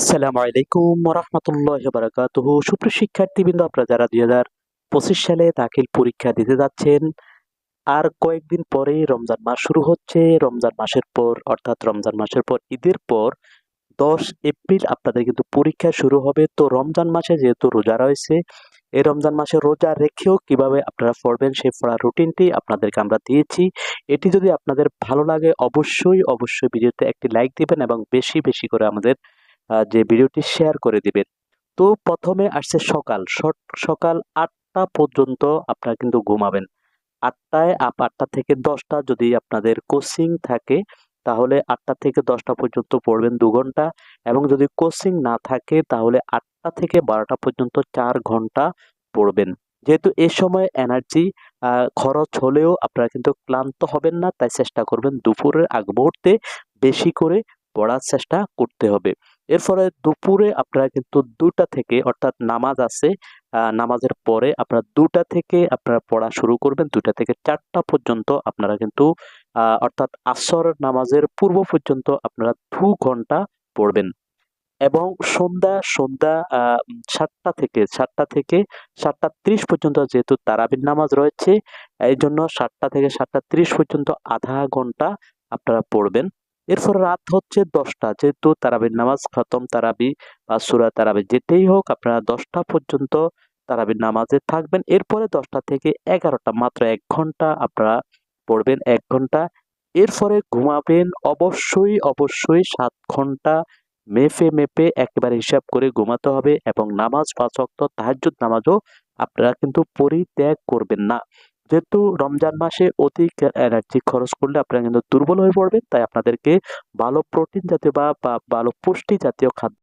আসসালামু আলাইকুম রহমতুল্লাহ বারাকাতুহ সুপ্রিয় শিক্ষার্থীবৃন্দ, আপনারা যারা দুই হাজার পঁচিশ সালে দাখিল পরীক্ষা দিতে যাচ্ছেন, আর কয়েকদিন পরেই রমজান মাস শুরু হচ্ছে। রমজান মাসের পর, অর্থাৎ রমজান মাসের পর, ঈদের পর দশ এপ্রিল আপনাদের কিন্তু পরীক্ষা শুরু হবে। তো রমজান মাসে যেহেতু রোজা রয়েছে, এই রমজান মাসে রোজা রেখেও কীভাবে আপনারা পড়বেন সেই পড়ার রুটিনটি আপনাদেরকে আমরা দিয়েছি। এটি যদি আপনাদের ভালো লাগে, অবশ্যই অবশ্যই ভিডিওতে একটি লাইক দিবেন এবং বেশি বেশি করে আমাদের যে ভিডিওটি শেয়ার করে দিবেন। তো প্রথমে আসছে সকাল। সকাল আটটা পর্যন্ত আপনারা কিন্তু ঘুমাবেন। আটটায় আটটা থেকে দশটা যদি আপনাদের কোচিং থাকে, তাহলে আটটা থেকে দশটা পর্যন্ত পড়বেন দু ঘণ্টা। এবং যদি কোচিং না থাকে, তাহলে আটটা থেকে বারোটা পর্যন্ত চার ঘণ্টা পড়বেন। যেহেতু এ সময় এনার্জি খরচ হলেও আপনারা কিন্তু ক্লান্ত হবেন না, তাই চেষ্টা করবেন দুপুরের আগ মুহূর্তে বেশি করে পড়ার চেষ্টা করতে হবে। এরপরে দুপুরে আপনারা কিন্তু দুটা থেকে, অর্থাৎ নামাজ আছে নামাজের পরে আপনারা দুটা থেকে আপনারা পড়া শুরু করবেন দুটা থেকে চারটা পর্যন্ত আপনারা কিন্তু অর্থাৎ আসর নামাজের পূর্ব পর্যন্ত আপনারা দু ঘণ্টা পড়বেন। এবং সন্ধ্যা সন্ধ্যা সাতটা থেকে সাতটা থেকে সাতটা ত্রিশ পর্যন্ত যেহেতু তারাবির নামাজ রয়েছে এই জন্য সাতটা থেকে সাতটা ত্রিশ পর্যন্ত আধা ঘণ্টা আপনারা পড়বেন। এরপর রাত হচ্ছে দশটা। যেহেতু তারাবির নামাজ খতম, তারাবি বা সুরা তারাবি যেতেই হোক, আপনারা দশটা পর্যন্ত তারাবির নামাজে থাকবেন। এরপরে দশটা থেকে এগারোটা, মাত্র এক ঘণ্টা আপনারা পড়বেন, এক ঘণ্টা। এরপরে ঘুমাবেন অবশ্যই অবশ্যই সাত ঘণ্টা মেপে মেপে একেবারে হিসাব করে ঘুমাতে হবে এবং নামাজ পাঁচ ওয়াক্ত তাহাজ্জুদ নামাজও আপনারা কিন্তু পরিত্যাগ করবেন না। যেহেতু রমজান মাসে অধিক এনার্জি খরচ করলে আপনারা কিন্তু দুর্বল হয়ে পড়বেন, তাই আপনাদেরকে ভালো প্রোটিন জাতীয় বা ভালো পুষ্টি জাতীয় খাদ্য